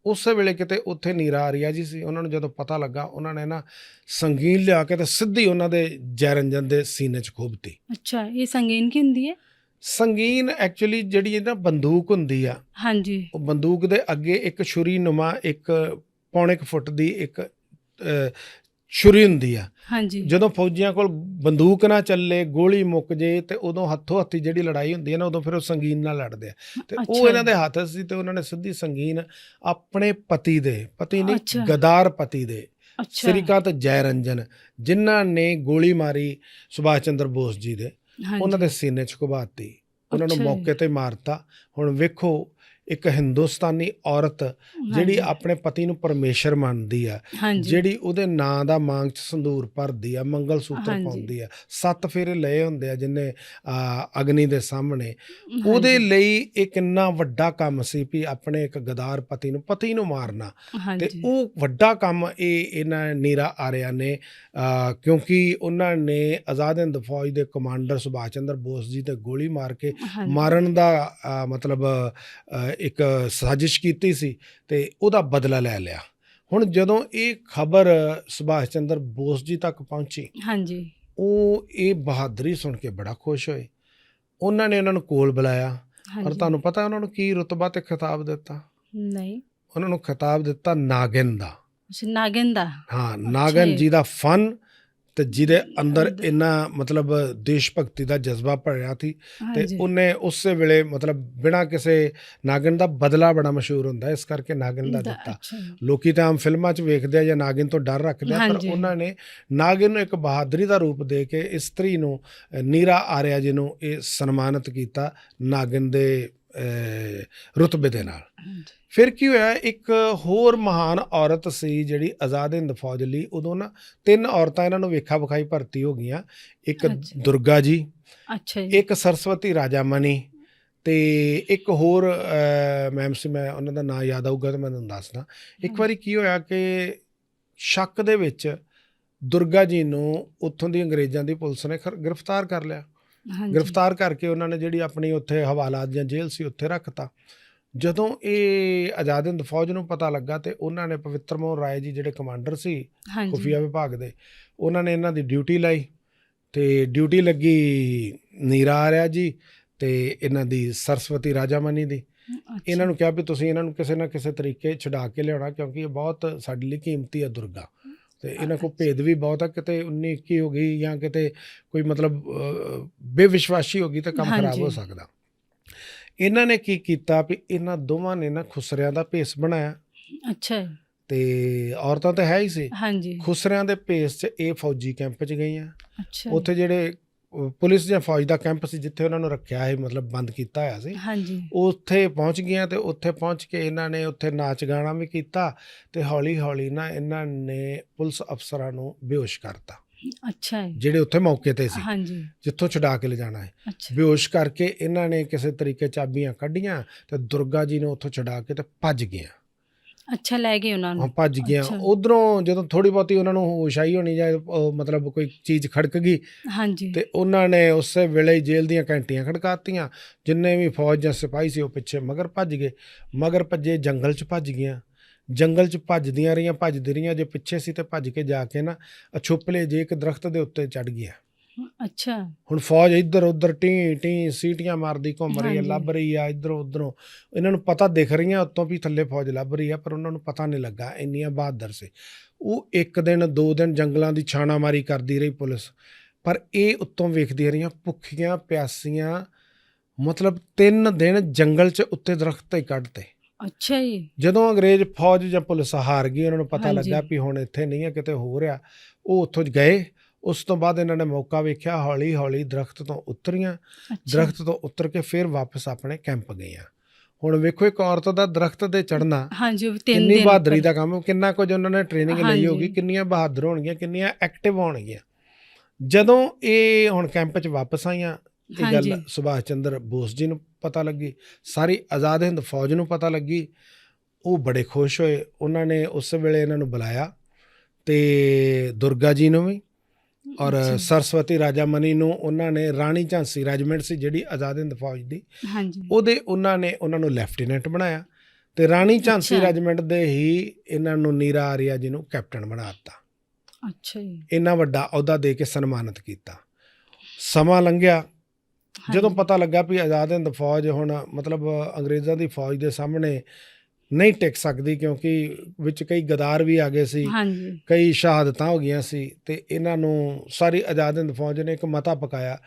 ਉਸੇ ਵੇਲੇ ਕਿਤੇ ਉੱਥੇ ਨੀਰਾ ਆਰੀਆ ਜੀ ਸੀ ਉਹਨਾਂ ਨੂੰ ਜਦੋਂ ਪਤਾ ਲੱਗਾ ਉਹਨਾਂ ਨੇ ਨਾ ਸੰਗੀਨ ਲਿਆ ਕੇ ਤੇ ਸਿੱਧੀ ਉਹਨਾਂ ਦੇ ਜੈਰੰਜਨ ਦੇ ਸੀਨੇ 'ਚ ਖੋਬਤੀ ਅੱਛਾ ਇਹ ਸੰਗੀਨ ਕੀ ਹੁੰਦੀ ਹੈ? ਸੰਗੀਨ ਐਕਚੁਅਲੀ ਜਿਹੜੀ ਇਹ ਨਾ ਬੰਦੂਕ ਹੁੰਦੀ ਆ ਹਾਂਜੀ। ਉਹ ਬੰਦੂਕ ਦੇ ਅੱਗੇ ਇੱਕ ਛੁਰੀ ਨੁਮਾ ਇੱਕ ਪੌਣੇ ਕੁ ਫੁੱਟ ਦੀ ਇੱਕ ਛੁਰੀ ਹੁੰਦੀ ਆ। ਹਾਂਜੀ। ਜਦੋਂ ਫੌਜੀਆਂ ਕੋਲ ਬੰਦੂਕ ਨਾ ਚੱਲੇ ਗੋਲੀ ਮੁੱਕ ਜੇ ਤੇ ਉਦੋਂ ਹੱਥੋਂ ਹੱਥੀ ਜਿਹੜੀ ਲੜਾਈ ਹੁੰਦੀ ਹੈ ਨਾ ਉਦੋਂ ਫਿਰ ਉਹ ਸੰਗੀਨ ਨਾਲ ਲੜਦੇ ਆ। ਤੇ ਉਹ ਇਹਨਾਂ ਦੇ ਹੱਥ ਸੀ ਤੇ ਉਹਨਾਂ ਨੇ ਸਿੱਧੀ ਸੰਗੀਨ ਆਪਣੇ ਪਤੀ ਦੇ ਪਤੀ ਨਹੀਂ। ਗਦਾਰ ਪਤੀ ਦੇ ਸ੍ਰੀਕਾਂਤ ਜੈਰੰਜਨ ਜਿਨ੍ਹਾਂ ਨੇ ਗੋਲੀ ਮਾਰੀ ਸੁਭਾਸ਼ ਚੰਦਰ ਬੋਸ ਜੀ ਦੇ। ਉਹਨਾਂ ਦੇ ਸੀਨੇ 'ਚ ਘੁਬਾਤੀ। ਉਹਨਾਂ ਨੂੰ। ਮੌਕੇ ਤੇ ਮਾਰਤਾ। ਹੁਣ ਵੇਖੋ ਇੱਕ ਹਿੰਦੁਸਤਾਨੀ ਔਰਤ ਜਿਹੜੀ। ਆਪਣੇ ਪਤੀ ਨੂੰ ਪਰਮੇਸ਼ਰ ਮੰਨਦੀ ਆ ਜਿਹੜੀ ਉਹਦੇ ਨਾਂ ਦਾ ਮਾਂਗ ਚ ਸੰਧੂਰ ਭਰਦੀ ਆ ਮੰਗਲ ਸੂਤਰ। ਪਾਉਂਦੀ ਆ ਸੱਤ ਫੇਰੇ ਲਏ ਹੁੰਦੇ ਆ ਜਿੰਨੇ ਅਗਨੀ ਦੇ ਸਾਹਮਣੇ। ਉਹਦੇ ਲਈ ਇਹ ਕਿੰਨਾ ਵੱਡਾ ਕੰਮ ਸੀ ਵੀ ਆਪਣੇ ਇੱਕ ਗਦਾਰ ਪਤੀ ਨੂੰ ਪਤੀ ਨੂੰ ਮਾਰਨਾ ਤੇ ਉਹ ਵੱਡਾ ਕੰਮ ਇਹ ਇਹਨਾਂ ਨੀਰਾ ਆਰਿਆ ਨੇ ਕਿਉਂਕਿ ਉਹਨਾਂ ਨੇ ਆਜ਼ਾਦ ਹਿੰਦ ਫੌਜ ਦੇ ਕਮਾਂਡਰ ਸੁਭਾਸ਼ ਚੰਦਰ ਬੋਸ ਜੀ ਤੇ ਗੋਲੀ ਮਾਰ ਕੇ। ਮਾਰਨ ਦਾ ਮਤਲਬ ਇੱਕ ਸਾਜ਼ਿਸ਼ ਕੀਤੀ ਸੀ ਤੇ ਉਹਦਾ ਬਦਲਾ ਲੈ ਲਿਆ। ਹੁਣ ਜਦੋਂ ਇਹ ਖਬਰ ਸੁਭਾਸ਼ ਚੰਦਰ ਬੋਸ ਜੀ ਤੱਕ ਪਹੁੰਚੀ ਹਾਂਜੀ। ਉਹ ਇਹ ਬਹਾਦਰੀ ਸੁਣ ਕੇ ਬੜਾ ਖੁਸ਼ ਹੋਏ। ਉਹਨਾਂ ਨੇ ਉਹਨਾਂ ਨੂੰ ਕੋਲ ਬੁਲਾਇਆ ਪਰ ਹਾਂਜੀ। ਤੁਹਾਨੂੰ ਪਤਾ ਉਹਨਾਂ ਨੂੰ ਕੀ ਰਤਬਾ ਤੇ ਖਿਤਾਬ ਦਿੱਤਾ? ਨਹੀਂ। ਉਹਨਾਂ ਨੂੰ ਖਿਤਾਬ ਦਿੱਤਾ ਨਾਗਿਨ ਦਾ ਅੱਛਾ ਨਾਗਿਨ ਦਾ ਹਾਂ ਨਾਗਨ। ਜੀ ਦਾ ਫਨ ਤੇ ਜਿਹਦੇ ਅੰਦਰ ਇੰਨਾ ਮਤਲਬ ਦੇਸ਼ ਭਗਤੀ ਦਾ ਜਜ਼ਬਾ ਭਰਿਆ ਸੀ ਤੇ ਉਹਨੇ ਉਸੇ ਵੇਲੇ ਮਤਲਬ ਬਿਨਾਂ ਕਿਸੇ ਨਾਗਨ ਦਾ ਬਦਲਾ ਬੜਾ ਮਸ਼ਹੂਰ ਹੁੰਦਾ ਇਸ ਕਰਕੇ ਨਾਗਨ ਦਾ ਦਿੱਤਾ। ਲੋਕੀ ਤਾਂ ਆਮ ਫਿਲਮਾਂ 'ਚ ਵੇਖਦੇ ਆ ਜਾਂ ਨਾਗਿਨ ਤੋਂ ਡਰ ਰੱਖਦੇ ਆ ਪਰ। ਉਹਨਾਂ ਨੇ ਨਾਗਿਨ ਨੂੰ ਇੱਕ ਬਹਾਦਰੀ ਦਾ ਰੂਪ ਦੇ ਕੇ ਇਸਤਰੀ ਨੂੰ ਨੀਰਾ ਆਰਿਆ ਜੀ ਨੂੰ ਇਹ ਸਨਮਾਨਿਤ ਕੀਤਾ ਨਾਗਿਨ ਦੇ ਰੁਤਬੇ ਦੇ ਨਾਲ। ਫਿਰ ਕੀ ਹੋਇਆ ਇੱਕ ਹੋਰ ਮਹਾਨ ਔਰਤ ਸੀ ਜਿਹੜੀ ਆਜ਼ਾਦ ਹਿੰਦ ਫੌਜ ਲਈ ਉਦੋਂ ਨਾ ਤਿੰਨ ਔਰਤਾਂ ਇਹਨਾਂ ਨੂੰ ਵੇਖਾ ਵਿਖਾਈ ਭਰਤੀ ਹੋ ਗਈਆਂ ਇੱਕ। ਦੁਰਗਾ ਜੀ ਅੱਛਾ ਜੀ ਇੱਕ ਸਰਸਵਤੀ ਰਾਜਾਮਣੀ ਤੇ ਇੱਕ ਹੋਰ ਮੈਮ ਸੀ ਮੈਂ ਉਹਨਾਂ ਦਾ ਨਾਮ ਯਾਦ ਆਊਗਾ ਤਾਂ ਮੈਂ ਤੁਹਾਨੂੰ ਦੱਸਦਾ ਇੱਕ। ਵਾਰੀ ਕੀ ਹੋਇਆ ਕਿ ਸ਼ੱਕ ਦੇ ਵਿੱਚ ਦੁਰਗਾ ਜੀ ਨੂੰ ਉੱਥੋਂ ਦੀ ਅੰਗਰੇਜ਼ਾਂ ਦੀ ਪੁਲਿਸ ਨੇ ਗ੍ਰਿਫਤਾਰ ਕਰ ਲਿਆ। ਗ੍ਰਿਫਤਾਰ ਕਰਕੇ ਉਹਨਾਂ ਨੇ ਜਿਹੜੀ ਆਪਣੀ ਉੱਥੇ ਹਵਾਲਾਤ ਜਾਂ ਜੇਲ੍ਹ ਸੀ ਉੱਥੇ ਰੱਖਤਾ। ਜਦੋਂ ਇਹ ਆਜ਼ਾਦ ਹਿੰਦ ਫੌਜ ਨੂੰ ਪਤਾ ਲੱਗਾ ਤੇ ਉਹਨਾਂ ਨੇ ਪਵਿੱਤਰ ਮੋਹਨ ਰਾਏ ਜੀ ਜਿਹੜੇ ਕਮਾਂਡਰ ਸੀ ਖੁਫੀਆ ਵਿਭਾਗ ਦੇ ਉਹਨਾਂ ਨੇ ਇਹਨਾਂ ਦੀ ਡਿਊਟੀ ਲਾਈ ਤੇ ਡਿਊਟੀ ਲੱਗੀ ਨੀਰਾ ਆਰਿਆ ਜੀ ਤੇ ਇਹਨਾਂ ਦੀ ਸਰਸਵਤੀ ਰਾਜਾਮਨੀ ਦੀ। ਇਹਨਾਂ ਨੂੰ ਕਿਹਾ ਵੀ ਤੁਸੀਂ ਇਹਨਾਂ ਨੂੰ ਕਿਸੇ ਨਾ ਕਿਸੇ ਤਰੀਕੇ ਛੁਡਾ ਕੇ ਲਿਆਉਣਾ ਕਿਉਂਕਿ ਇਹ ਬਹੁਤ ਸਾਡੇ ਲਈ ਕੀਮਤੀ ਹੈ ਦੁਰਗਾ। ਤੇ ਇਹਨਾਂ ਅੱਛਾ। ਭੇਦ ਵੀ ਬਹੁਤ ਆ ਕਿਤੇ 19 21 ਹੋ ਗਈ ਜਾਂ ਕਿਤੇ ਕੋਈ ਮਤਲਬ ਬੇਵਿਸ਼ਵਾਸੀ ਹੋ ਗਈ ਤਾਂ ਕੰਮ ਖਰਾਬ ਹੋ। ਸਕਦਾ। ਇਹਨਾਂ ਨੇ ਕੀ ਕੀਤਾ ਵੀ ਇਹਨਾਂ ਦੋਵਾਂ ਨੇ ਨਾ ਖੁਸਰਿਆਂ ਦਾ ਭੇਸ ਬਣਾਇਆ। ਅੱਛਾ ਤੇ ਔਰਤਾਂ ਤਾਂ ਹੈ ਹੀ ਸੀ। ਹਾਂਜੀ ਖੁਸਰਿਆਂ ਦੇ ਭੇਸ 'ਚ ਇਹ ਫੌਜੀ ਕੈਂਪ 'ਚ ਗਈਆਂ। ਅੱਛਾ ਉੱਥੇ ਜਿਹੜੇ ਪੁਲਿਸ ਜਾਂ ਫੌਜ ਦਾ ਕੈਂਪ ਸੀ ਜਿੱਥੇ ਉਹਨਾਂ ਨੂੰ ਰੱਖਿਆ ਹੈ ਮਤਲਬ ਬੰਦ ਕੀਤਾ ਹੋਇਆ ਸੀ। ਹਾਂਜੀ। ਉੱਥੇ ਪਹੁੰਚ ਗਈਆਂ ਤੇ ਉੱਥੇ ਪਹੁੰਚ ਕੇ ਇਹਨਾਂ ਨੇ ਉੱਥੇ ਨਾਚ ਗਾਣਾ ਵੀ ਕੀਤਾ ਤੇ ਹੌਲੀ ਹੌਲੀ ਨਾ ਇਹਨਾਂ ਨੇ ਪੁਲਿਸ ਅਫਸਰਾਂ ਨੂੰ ਬੇਹੋਸ਼ ਕਰਤਾ। ਅੱਛਾ ਜੀ। ਜਿਹੜੇ ਉੱਥੇ ਮੌਕੇ ਤੇ ਸੀ। ਹਾਂਜੀ। ਜਿੱਥੋਂ ਛੁਡਾ ਕੇ ਲਿਜਾਣਾ ਹੈ। ਬੇਹੋਸ਼ ਕਰਕੇ ਇਹਨਾਂ ਨੇ ਕਿਸੇ ਤਰੀਕੇ ਚਾਬੀਆਂ ਕੱਢੀਆਂ ਤੇ ਦੁਰਗਾ ਜੀ ਨੂੰ ਉੱਥੋਂ ਛੁਡਾ ਕੇ ਤੇ ਭੱਜ ਗਈਆਂ। ਅੱਛਾ ਲੈ ਗਏ ਉਹਨਾਂ ਨੂੰ। ਭੱਜ ਗਿਆ। ਉਧਰੋਂ ਜਦੋਂ ਥੋੜੀ ਬਹੁਤੀ ਉਹਨਾਂ ਨੂੰ ਹੋਸ਼ ਆਈ ਹੋਣੀ ਜਾਂ ਉਹ ਮਤਲਬ ਕੋਈ ਚੀਜ਼ ਖੜਕ ਗਈ ਹਾਂਜੀ। ਤੇ ਉਹਨਾਂ ਨੇ ਉਸੇ ਵੇਲੇ ਹੀ ਜੇਲ੍ਹ ਦੀਆਂ ਘੰਟੀਆਂ ਖੜਕਾਤੀਆਂ। ਜਿੰਨੇ ਵੀ ਫੌਜ ਜਾਂ ਸਿਪਾਹੀ ਸੀ ਉਹ ਪਿੱਛੇ ਮਗਰ ਭੱਜ ਗਏ। ਮਗਰ ਭੱਜੇ ਜੰਗਲ 'ਚ ਭੱਜ ਗਈਆਂ। ਜੰਗਲ 'ਚ ਭੱਜਦੀਆਂ ਰਹੀਆਂ ਭੱਜਦੀ ਰਹੀਆਂ। ਜੇ ਪਿੱਛੇ ਸੀ ਤੇ ਭੱਜ ਕੇ ਜਾ ਕੇ ਨਾ ਅਛੁਪਲੇ ਜੇ ਇੱਕ ਦਰਖਤ ਦੇ ਉੱਤੇ ਚੜ ਗਿਆ ਅੱਛਾ। ਹੁਣ ਫੌਜ ਇੱਧਰ ਉੱਧਰ ਟੀ ਟੀ ਸੀਟੀਆਂ ਮਾਰਦੀ ਘੁੰਮ ਰਹੀ ਹੈ। ਲੱਭ ਰਹੀ ਆ ਇੱਧਰੋਂ ਉੱਧਰੋਂ। ਇਹਨਾਂ ਨੂੰ ਪਤਾ ਦਿਖ ਰਹੀਆਂ ਉੱਤੋਂ ਵੀ ਥੱਲੇ ਫੌਜ ਲੱਭ ਰਹੀ ਆ ਪਰ ਉਹਨਾਂ ਨੂੰ ਪਤਾ ਨਹੀਂ ਲੱਗਾ ਇੰਨੀਆਂ ਬਹਾਦਰ ਸੀ। ਉਹ ਇੱਕ ਦਿਨ ਦੋ ਦਿਨ ਜੰਗਲਾਂ ਦੀ ਛਾਣਾਮਾਰੀ ਕਰਦੀ ਰਹੀ ਪੁਲਿਸ। ਪਰ ਇਹ ਉੱਤੋਂ ਵੇਖਦੀਆਂ ਰਹੀਆਂ ਭੁੱਖੀਆਂ ਪਿਆਸੀਆਂ ਮਤਲਬ ਤਿੰਨ ਦਿਨ ਜੰਗਲ 'ਚ ਉੱਤੇ ਦਰਖਤ ਤੇ ਕੱਢਤੇ। ਅੱਛਾ ਜੀ। ਜਦੋਂ ਅੰਗਰੇਜ਼ ਫੌਜ ਜਾਂ ਪੁਲਿਸ ਹਾਰ ਗਈ ਉਹਨਾਂ ਨੂੰ ਪਤਾ। ਲੱਗਾ ਵੀ ਹੁਣ ਇੱਥੇ ਨਹੀਂ ਹੈ ਕਿਤੇ ਹੋ ਰਿਹਾ ਉਹ ਉੱਥੋਂ ਗਏ ਉਸ ਤੋਂ ਬਾਅਦ ਇਹਨਾਂ ਨੇ ਮੌਕਾ ਵੇਖਿਆ ਹੌਲੀ ਹੌਲੀ ਦਰਖਤ ਤੋਂ ਉਤਰੀਆਂ। ਦਰਖਤ ਤੋਂ ਉਤਰ ਕੇ ਫਿਰ ਵਾਪਸ ਆਪਣੇ ਕੈਂਪ ਗਈਆਂ ਹੁਣ ਵੇਖੋ ਇੱਕ ਔਰਤ ਦਾ ਦਰਖਤ ਤੇ ਚੜਨਾ ਹਾਂਜੀ ਤਿੰਨ ਕਿੰਨੀ ਦਿਨ ਬਹਾਦਰੀ। ਦਾ ਕੰਮ ਕਿੰਨਾ ਕੁਝ ਉਹਨਾਂ ਨੇ ਟ੍ਰੇਨਿੰਗ ਲਈ। ਹੋਗੀ ਕਿੰਨੀਆਂ ਬਹਾਦਰ ਹੋਣਗੀਆਂ ਕਿੰਨੀਆਂ ਐਕਟਿਵ ਹੋਣਗੀਆਂ। ਜਦੋਂ ਇਹ ਹੁਣ ਕੈਂਪ 'ਚ ਵਾਪਸ ਆਈਆਂ ਇਹ ਗੱਲ ਸੁਭਾਸ਼ ਚੰਦਰ ਬੋਸ ਜੀ ਨੂੰ ਪਤਾ ਲੱਗੀ ਸਾਰੀ ਆਜ਼ਾਦ ਹਿੰਦ ਫੌਜ ਨੂੰ ਪਤਾ ਲੱਗੀ। ਉਹ ਬੜੇ ਖੁਸ਼ ਹੋਏ ਉਹਨਾਂ ਨੇ ਉਸ ਵੇਲੇ ਇਹਨਾਂ ਨੂੰ ਬੁਲਾਇਆ ਤੇ ਦੁਰਗਾ ਜੀ ਨੂੰ ਵੀ ਔਰ। ਸਰਸਵਤੀ ਰਾਜਾ ਮਨੀ ਨੂੰ ਉਹਨਾਂ ਨੇ ਰਾਣੀ ਝਾਂਸੀ ਰੈਜੀਮੈਂਟ ਸੀ ਜਿਹੜੀ ਆਜ਼ਾਦ ਹਿੰਦ ਫੌਜ ਦੀ ਹਾਂਜੀ ਉਹਦੇ ਉਹਨਾਂ ਨੇ ਉਹਨਾਂ ਨੂੰ ਲੈਫਟੀਨੈਂਟ ਬਣਾਇਆ ਤੇ ਰਾਣੀ ਝਾਂਸੀ। ਰੈਜੀਮੈਂਟ ਦੇ ਹੀ ਇਹਨਾਂ ਨੂੰ ਨੀਰਾ ਆਰੀਆ ਜੀ ਨੂੰ ਕੈਪਟਨ ਬਣਾ ਦਿੱਤਾ ਅੱਛਾ ਜੀ ਇੰਨਾ ਵੱਡਾ ਅਹੁਦਾ ਦੇ ਕੇ ਸਨਮਾਨਿਤ ਕੀਤਾ ਸਮਾਂ ਲੰਘਿਆ ਜਦੋਂ। ਪਤਾ ਲੱਗਾ ਵੀ ਆਜ਼ਾਦ ਹਿੰਦ ਫੌਜ ਹੁਣ ਮਤਲਬ ਅੰਗਰੇਜ਼ਾਂ ਦੀ ਫੌਜ ਦੇ ਸਾਹਮਣੇ ਨਹੀਂ ਟਿਕ ਸਕਦੀ ਕਿਉਂਕਿ ਵਿੱਚ ਕਈ ਗਦਾਰ ਵੀ ਆ ਗਏ ਸੀ ਹਾਂਜੀ। ਕਈ ਸ਼ਹਾਦਤਾਂ ਹੋ ਗਈਆਂ ਸੀ ਤੇ ਇਹਨਾਂ ਨੂੰ ਸਾਰੀ ਆਜ਼ਾਦ ਹਿੰਦ ਫੌਜ ਨੇ ਇੱਕ ਮਤਾ ਪਕਾਇਆ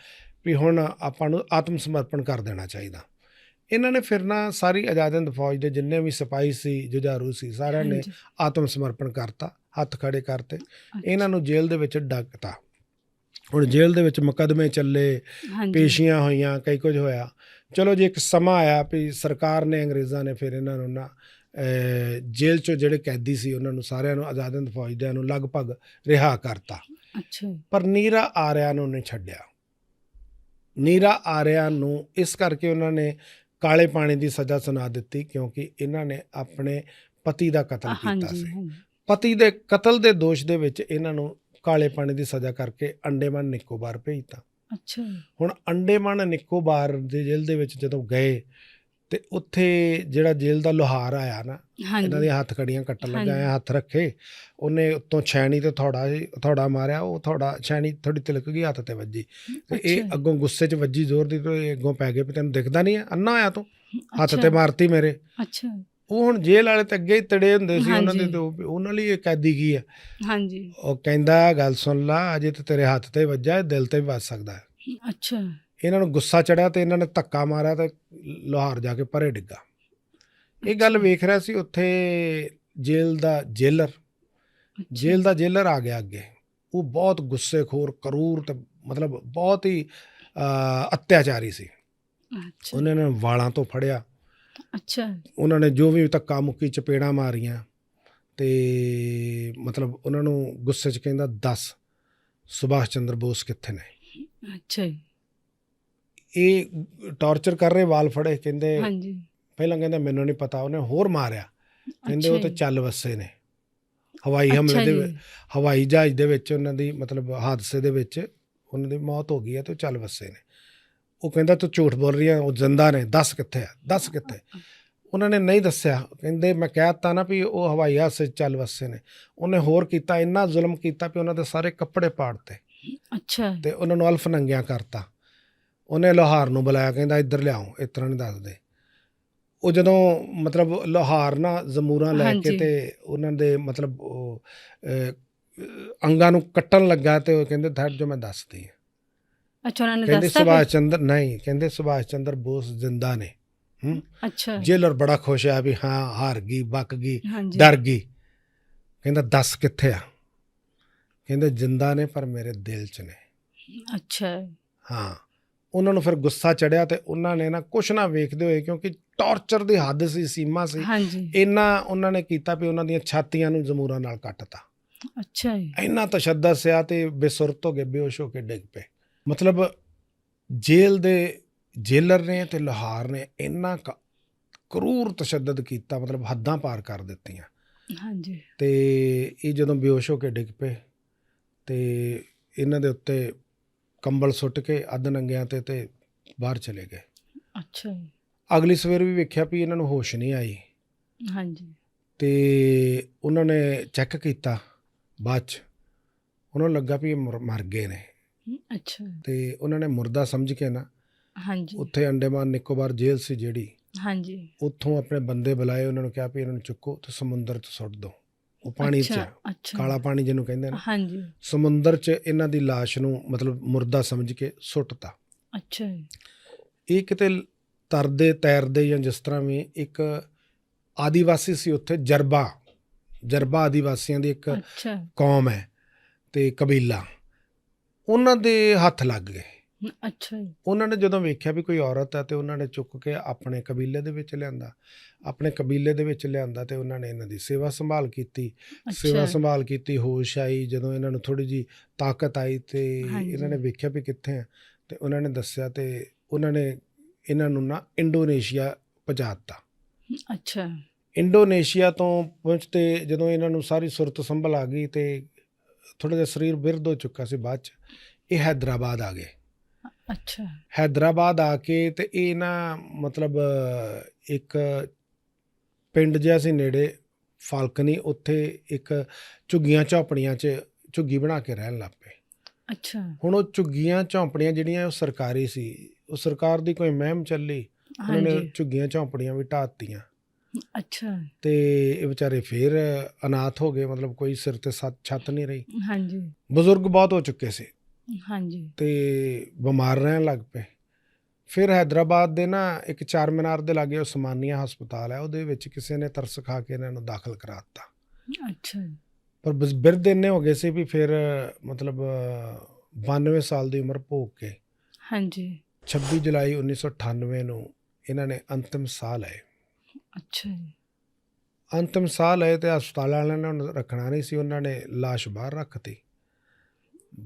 ਵੀ ਹੁਣ ਆਪਾਂ ਨੂੰ ਆਤਮ ਸਮਰਪਣ ਕਰ ਦੇਣਾ ਚਾਹੀਦਾ। ਇਹਨਾਂ ਨੇ ਫਿਰ ਨਾ ਸਾਰੀ ਆਜ਼ਾਦ ਹਿੰਦ ਫੌਜ ਦੇ ਜਿੰਨੇ ਵੀ ਸਿਪਾਹੀ ਸੀ ਜੁਝਾਰੂ ਸੀ ਸਾਰਿਆਂ ਨੇ ਆਤਮ ਸਮਰਪਣ ਕਰਤਾ ਹੱਥ ਖੜੇ ਕਰਤੇ ਇਹਨਾਂ ਨੂੰ ਜੇਲ੍ਹ ਦੇ ਵਿੱਚ ਡੱਕਤਾ। ਹੁਣ ਜੇਲ੍ਹ ਦੇ ਵਿੱਚ ਮੁਕੱਦਮੇ ਚੱਲੇ ਪੇਸ਼ੀਆਂ ਹੋਈਆਂ ਕਈ ਕੁਝ ਹੋਇਆ। ਚਲੋ ਜੇ ਇੱਕ ਸਮਾਂ ਆਇਆ ਵੀ ਸਰਕਾਰ ਨੇ ਅੰਗਰੇਜ਼ਾਂ ਨੇ ਫਿਰ ਇਹਨਾਂ ਨੂੰ ਨਾ ਜੇਲ੍ਹ ਚੋਂ ਜਿਹੜੇ ਕੈਦੀ ਸੀ ਉਹਨਾਂ ਨੂੰ ਸਾਰਿਆਂ ਨੂੰ ਆਜ਼ਾਦ ਹਿੰਦ ਫੌਜ ਦਿਆਂ ਨੂੰ ਲਗਭਗ ਰਿਹਾ ਕਰਤਾ। ਅੱਛਾ ਪਰ ਨੀਰਾ ਆਰਿਆ ਨੂੰ ਨਹੀਂ ਛੱਡਿਆ। ਨੀਰਾ ਆਰਿਆ ਨੂੰ ਇਸ ਕਰਕੇ ਉਹਨਾਂ ਨੇ ਕਾਲੇ ਪਾਣੀ ਦੀ ਸਜ਼ਾ ਸੁਣਾ ਦਿੱਤੀ ਕਿਉਂਕਿ ਇਹਨਾਂ ਨੇ ਆਪਣੇ ਪਤੀ ਦਾ ਕਤਲ ਕੀਤਾ ਸੀ। ਪਤੀ ਦੇ ਕਤਲ ਦੇ ਦੋਸ਼ ਦੇ ਵਿੱਚ ਇਹਨਾਂ ਨੂੰ ਕਾਲੇ ਪਾਣੀ ਦੀ ਸਜ਼ਾ ਕਰਕੇ ਅੰਡੇਮਾਨ ਨਿਕੋਬਾਰ ਭੇਜਤਾ। ਅੱਛਾ। ਹੁਣ ਅੰਡੇਮਾਨ ਨਿਕੋਬਾਰ ਦੇ ਜੇਲ੍ਹ ਦੇ ਵਿੱਚ ਜਦੋਂ ਗਏ ਤੇ ਉੱਥੇ ਜਿਹੜਾ ਜੇਲ੍ਹ ਦਾ ਲੋਹਾਰ ਆਇਆ ਨਾ ਇਹਨਾਂ ਦੇ ਹੱਥ ਕੜੀਆਂ ਕੱਟਣ ਲੱਗਾ। ਐ ਹੱਥ ਰੱਖੇ ਉਹਨੇ ਉੱਤੋਂ ਛੈਣੀ ਤੇ ਥੋੜਾ ਥੋੜਾ ਮਾਰਿਆ ਉਹ ਥੋੜਾ ਛੈਣੀ ਥੋੜੀ ਤਿਲਕ ਗਈ ਹੱਥ ਤੇ ਵੱਜੀ। ਤੇ ਇਹ। ਅੱਗੋਂ ਗੁੱਸੇ 'ਚ ਵੱਜੀ ਜ਼ੋਰ ਦੀ ਤੇ ਅੱਗੋਂ ਪੈ ਗਏ ਵੀ ਤੈਨੂੰ ਦਿਖਦਾ ਨਹੀਂ ਅੰਨਾ ਆਇਆ ਤੂੰ। ਹੱਥ ਤੇ ਮਾਰਤੀ ਮੇਰੇ। ਅੱਛਾ। ਉਹ ਹੁਣ ਜੇਲ੍ਹ ਵਾਲੇ ਤੇ ਅੱਗੇ ਹੀ ਤੜੇ ਹੁੰਦੇ ਸੀ ਉਹਨਾਂ ਦੇ। ਤੇ ਉਹ- ਉਹਨਾਂ ਲਈ ਇਹ ਕੈਦੀ ਕੀ ਹੈ ਹਾਂਜੀ। ਉਹ ਕਹਿੰਦਾ ਗੱਲ ਸੁਣ ਲਾ ਅਜੇ ਤੇ ਤੇਰੇ ਹੱਥ ਤੇ ਵੱਜਾ ਦਿਲ ਤੇ ਵੀ ਵੱਜ ਸਕਦਾ ਹੈ। ਅੱਛਾ। ਇਹਨਾਂ ਨੂੰ ਗੁੱਸਾ ਚੜਿਆ ਤੇ ਇਹਨਾਂ ਨੇ ਧੱਕਾ ਮਾਰਿਆ ਤੇ ਲੋਹਾਰ ਜਾ ਕੇ ਪਰੇ ਡਿੱਗਾ। ਇਹ ਗੱਲ ਵੇਖ ਰਿਹਾ ਸੀ ਉੱਥੇ ਜੇਲ੍ਹ ਦਾ ਜੇਲਰ। ਜੇਲ੍ਹ ਦਾ ਜੇਲਰ ਆ ਗਿਆ ਅੱਗੇ। ਉਹ ਬਹੁਤ ਗੁੱਸੇਖੋਰ ਕਰੂਰ ਤੇ ਮਤਲਬ ਬਹੁਤ ਹੀ ਅਤਿਆਚਾਰੀ ਸੀ। ਅੱਛਾ। ਉਹਨਾਂ ਨੇ ਵਾਲਾਂ ਤੋਂ ਫੜਿਆ। ਅੱਛਾ। ਉਹਨਾਂ ਨੇ ਜੋ ਵੀ ਧੱਕਾ ਮੁੱਕੀ ਚਪੇੜਾਂ ਮਾਰੀਆਂ ਤੇ ਮਤਲਬ ਉਹਨਾਂ ਨੂੰ ਗੁੱਸੇ 'ਚ ਕਹਿੰਦਾ ਦੱਸ ਸੁਭਾਸ਼ ਚੰਦਰ ਬੋਸ ਕਿੱਥੇ ਨੇ? ਅੱਛਾ ਜੀ, ਇਹ ਟਾਰਚਰ ਕਰ ਰਹੇ ਵਾਲ ਫੜੇ ਕਹਿੰਦੇ ਹਾਂਜੀ। ਪਹਿਲਾਂ ਕਹਿੰਦਾ ਮੈਨੂੰ ਨਹੀਂ ਪਤਾ ਉਹਨੇ ਹੋਰ ਮਾਰਿਆ। ਕਹਿੰਦੇ ਉਹ ਤੇ ਚੱਲ ਵਸੇ ਨੇ। ਹਵਾਈ ਹਮਲੇ ਦੇ ਹਵਾਈ ਜਹਾਜ਼ ਦੇ ਵਿੱਚ ਉਹਨਾਂ ਦੀ ਮਤਲਬ ਹਾਦਸੇ ਦੇ ਵਿੱਚ ਉਹਨਾਂ ਦੀ ਮੌਤ ਹੋ ਗਈ ਹੈ ਤੇ ਉਹ ਚੱਲ ਵਸੇ ਨੇ। ਉਹ ਕਹਿੰਦਾ ਤੂੰ ਝੂਠ ਬੋਲ ਰਹੀ ਹੈ ਉਹ ਜ਼ਿੰਦਾ ਨੇ ਦੱਸ ਕਿੱਥੇ ਆ ਦੱਸ ਕਿੱਥੇ ਉਹਨਾਂ ਨੇ ਨਹੀਂ ਦੱਸਿਆ। ਕਹਿੰਦੇ ਮੈਂ ਕਹਿ ਦਿੱਤਾ ਨਾ ਵੀ ਉਹ ਹਵਾਈ ਹਾਦਸੇ ਚੱਲ ਵਸੇ ਨੇ। ਉਹਨੇ ਹੋਰ ਕੀਤਾ ਇੰਨਾ ਜ਼ੁਲਮ ਕੀਤਾ ਵੀ ਉਹਨਾਂ ਦੇ ਸਾਰੇ ਕੱਪੜੇ ਪਾੜਤੇ ਅੱਛਾ। ਤੇ ਉਹਨਾਂ ਨੂੰ ਅਲਫ ਨੰਗਿਆ ਕਰਤਾ। ਉਹਨੇ ਲੋਹਾਰ ਨੂੰ ਬੁਲਾਇਆ ਕਹਿੰਦਾ ਇੱਧਰ ਲਿਆਓ ਇਸ ਤਰ੍ਹਾਂ ਨਹੀਂ ਦੱਸਦੇ। ਉਹ ਜਦੋਂ ਮਤਲਬ ਲੋਹਾਰ ਨਾ ਜ਼ਮੂਰਾਂ ਲੈ ਕੇ। ਤੇ ਉਹਨਾਂ ਦੇ ਮਤਲਬ ਅੰਗਾਂ ਨੂੰ ਕੱਟਣ ਲੱਗਾ ਤੇ ਉਹ ਕਹਿੰਦੇ ਠਹਿਰ ਜੋ ਮੈਂ ਦੱਸਦੀ ਅੱਛਾ ਉਹਨਾਂ ਨੇ ਕਹਿੰਦੇ ਦੱਸਤਾ ਸੁਭਾਸ਼ ਚੰਦਰ ਨਹੀਂ ਕਹਿੰਦੇ ਸੁਭਾਸ਼ ਚੰਦਰ ਬੋਸ ਜ਼ਿੰਦਾ ਨੇ। ਹੂੰ? ਅੱਛਾ। ਜੇਲਰ ਬੜਾ ਖੁਸ਼ ਆ ਵੀ ਹਾਂ ਹਾਰ ਗਈ ਬਕ ਗਈ ਹਾਂਜੀ। ਡਰ ਗਈ। ਕਹਿੰਦਾ ਦੱਸ ਕਿੱਥੇ ਆ? ਕਹਿੰਦੇ ਜਿੰਦਾ ਨੇ ਪਰ ਮੇਰੇ ਦਿਲ 'ਚ ਨੇ। ਅੱਛਾ। ਹਾਂ। ਉਹਨਾਂ ਨੂੰ ਫਿਰ ਗੁੱਸਾ ਚੜਿਆ ਤੇ ਉਹਨਾਂ ਨੇ ਨਾ ਕੁਛ ਨਾ ਵੇਖਦੇ ਹੋਏ ਕਿਉਂਕਿ ਟੌਰਚਰ ਦੀ ਹੱਦ ਸੀ ਸੀਮਾ ਸੀ ਹਾਂਜੀ। ਇੰਨਾ ਉਹਨਾਂ ਨੇ ਕੀਤਾ ਵੀ ਉਹਨਾਂ ਦੀਆਂ ਛਾਤੀਆਂ ਨੂੰ ਜ਼ਮੂਰਾਂ ਨਾਲ ਕੱਟਤਾ। ਅੱਛਾ ਜੀ। ਇੰਨਾ ਤਸ਼ੱਦਦ ਸਿਆ ਤੇ ਬੇਸੁਰਤ ਹੋ ਕੇ ਬੇਹੋਸ਼ ਹੋ ਕੇ ਡਿੱਗ ਪਏ। ਮਤਲਬ ਜੇਲ੍ਹ ਦੇ ਜੇਲਰ ਨੇ ਤੇ ਲਾਹੌਰ ਨੇ ਇੰਨਾ ਕਰੂਰ ਤਸ਼ੱਦਦ ਕੀਤਾ ਮਤਲਬ ਹੱਦਾਂ ਪਾਰ ਕਰ ਦਿੱਤੀਆਂ। ਹਾਂਜੀ। ਤੇ ਇਹ ਜਦੋਂ ਬੇਹੋਸ਼ ਹੋ ਕੇ ਡਿੱਗ ਪਏ ਤੇ ਇਹਨਾਂ ਦੇ ਉੱਤੇ ਕੰਬਲ ਸੁੱਟ ਕੇ ਅੱਧ ਨੰਗਿਆਂ ਤੇ ਤੇ ਬਾਹਰ ਚਲੇ ਗਏ। ਅੱਛਾ ਅਗਲੀ ਸਵੇਰ ਵੀ ਵੇਖਿਆ ਵੀ ਇਹਨਾਂ ਨੂੰ ਹੋਸ਼ ਨਹੀਂ ਆਈ। ਹਾਂਜੀ। ਤੇ ਉਹਨਾਂ ਨੇ ਚੈੱਕ ਕੀਤਾ ਬਾਅਦ ਚ। ਉਹਨਾਂ ਨੂੰ ਲੱਗਾ ਵੀ ਇਹ ਮਰ ਗਏ ਨੇ। ਅੱਛਾ। ਤੇ ਉਹਨਾਂ ਨੇ ਮੁਰਦਾ ਸਮਝ ਕੇ ਨਾ ਹਾਂਜੀ। ਉੱਥੇ ਅੰਡੇਮਾਨ ਨਿਕੋਬਾਰ ਜੇਲ੍ਹ ਸੀ ਜਿਹੜੀ। ਹਾਂਜੀ। ਉੱਥੋਂ ਆਪਣੇ ਬੰਦੇ ਬੁਲਾਏ ਉਹਨਾਂ ਨੂੰ ਕਿਹਾ ਵੀ ਇਹਨਾਂ ਨੂੰ ਚੁੱਕੋ ਤੇ ਸਮੁੰਦਰ 'ਚ ਸੁੱਟ ਦਿਓ ਉਹ ਪਾਣੀ 'ਚ ਕਾਲਾ ਪਾਣੀ ਜਿਹਨੂੰ ਕਹਿੰਦੇ ਨੇ। ਹਾਂਜੀ। ਸਮੁੰਦਰ 'ਚ ਇਹਨਾਂ ਦੀ লাশ ਨੂੰ ਮਤਲਬ ਮੁਰਦਾ ਸਮਝ ਕੇ ਸੁੱਟਤਾ। ਅੱਛਾ ਇਹ ਕਿਤੇ ਤਰਦੇ ਤੈਰਦੇ ਜਾਂ ਜਿਸ ਤਰ੍ਹਾਂ ਵੀ ਇੱਕ ਆਦੀਵਾਸੀ ਸੀ ਉੱਥੇ ਜਰਬਾ। ਜਰਬਾ ਆਦੀਵਾਸੀਆਂ ਦੀ ਇੱਕ ਕੌਮ ਹੈ ਤੇ ਕਬੀਲਾ। ਉਹਨਾਂ ਦੇ ਹੱਥ ਲੱਗ ਗਏ। ਅੱਛਾ ਜੀ। ਉਹਨਾਂ ਨੇ ਜਦੋਂ ਵੇਖਿਆ ਵੀ ਕੋਈ ਔਰਤ ਹੈ ਤੇ ਉਹਨਾਂ ਨੇ ਚੁੱਕ ਕੇ ਆਪਣੇ ਕਬੀਲੇ ਦੇ ਵਿੱਚ ਲਿਆਂਦਾ ਆਪਣੇ ਕਬੀਲੇ ਦੇ ਵਿੱਚ ਲਿਆਂਦਾ ਤੇ ਉਹਨਾਂ ਨੇ ਇਹਨਾਂ ਦੀ ਸੇਵਾ ਸੰਭਾਲ ਕੀਤੀ। ਸੇਵਾ ਸੰਭਾਲ ਕੀਤੀ ਹੋਸ਼ ਆਈ ਜਦੋਂ ਇਹਨਾਂ ਨੂੰ ਥੋੜੀ ਜੀ ਤਾਕਤ ਆਈ ਤੇ। ਇਹਨਾਂ ਨੇ ਵੇਖਿਆ ਵੀ ਕਿੱਥੇ ਆ ਤੇ ਉਹਨਾਂ ਨੇ ਦੱਸਿਆ ਤੇ ਉਹਨਾਂ ਨੇ ਇਹਨਾਂ ਨੂੰ ਨਾ ਇੰਡੋਨੇਸ਼ੀਆ ਪਹੁੰਚਾ ਦਿੱਤਾ। ਅੱਛਾ। ਇੰਡੋਨੇਸ਼ੀਆ ਤੋਂ ਪਹੁੰਚਤੇ ਜਦੋਂ ਇਹਨਾਂ ਨੂੰ ਸਾਰੀ ਸੁਰਤ ਸੰਭਲ ਆ ਗਈ ਤੇ ਥੋੜਾ ਜਿਹਾ ਸਰੀਰ ਬਿਰਧ ਹੋ ਚੁੱਕਾ ਸੀ ਬਾਅਦ ਚ ਇਹ ਹੈਦਰਾਬਾਦ ਆ ਗਏ। ਅੱਛਾ। ਹੈਦਰਾਬਾਦ ਆ ਕੇ ਤੇ ਇਹ ਨਾ ਮਤਲਬ ਇੱਕ ਪਿੰਡ ਜਿਹਾ ਸੀ ਨੇੜੇ ਫਾਲਕਨੀ ਉੱਥੇ ਇੱਕ ਝੁੱਗੀਆਂ ਝੌਪੜੀਆਂ 'ਚ ਝੁੱਗੀ ਬਣਾ ਕੇ ਰਹਿਣ ਲੱਗ ਪਏ। ਅੱਛਾ। ਹੁਣ ਉਹ ਝੁੱਗੀਆਂ ਝੌਂਪੜੀਆਂ ਜਿਹੜੀਆਂ ਉਹ ਸਰਕਾਰੀ ਸੀ ਉਹ ਸਰਕਾਰ ਦੀ ਕੋਈ ਮਹਿਮ ਚੱਲੀ ਉਹਨਾਂ ਨੇ ਝੁੱਗੀਆਂ ਝੌਂਪੜੀਆਂ ਵੀ ਢਾਹ ਦਿੱਤੀਆਂ। ਅੱਛਾ। ਤੇ ਇਹ ਵਿਚਾਰੇ ਫੇਰ ਅਨਾਥ ਹੋ ਗਏ ਮਤਲਬ ਕੋਈ ਸਿਰ ਤੇ ਛੱਤ ਨਹੀਂ ਰਹੀ। ਹਾਂਜੀ। ਬਜ਼ੁਰਗ ਬਹੁਤ ਹੋ ਚੁੱਕੇ ਸੀ। ਹਾਂਜੀ। ਤੇ ਬਿਮਾਰ ਰਹਿਣ ਲੱਗ ਪਏ। ਫਿਰ ਹైదరాబాద్ ਦੇ ਨਾ ਇੱਕ ਚਾਰ ਮਿਨਾਰ ਦੇ ਲਾਗੇ ਉਸਮਾਨੀਆ ਹਸਪਤਾਲ ਹੈ ਉਹਦੇ ਵਿੱਚ ਕਿਸੇ ਨੇ ਤਰਸ ਖਾ ਕੇ ਇਹਨਾਂ ਨੂੰ ਦਾਖਲ ਕਰਾ ਦਿੱਤਾ। ਅੱਛਾ। ਪਰ ਬਿਰਦ ਇੰਨੇ ਹੋ ਗਏ ਸੀ ਵੀ ਫਿਰ ਮਤਲਬ 92 ਸਾਲ ਦੀ ਉਮਰ ਭੋਗ ਕੇ ਹਾਂਜੀ। 26 ਜੁਲਾਈ 1998 ਨੂੰ ਇਹਨਾਂ ਨੇ ਅੰਤਮ ਸਾਹ ਲਏ। ਅੱਛਾ ਜੀ, ਅੰਤਿਮ ਸਾਹ ਲਏ ਤੇ ਹਸਪਤਾਲ ਵਾਲਿਆਂ ਨੇ ਉਹਨੂੰ ਰੱਖਣਾ ਨਹੀਂ ਸੀ ਉਹਨਾਂ ਨੇ লাশ ਬਾਹਰ ਰੱਖਤੀ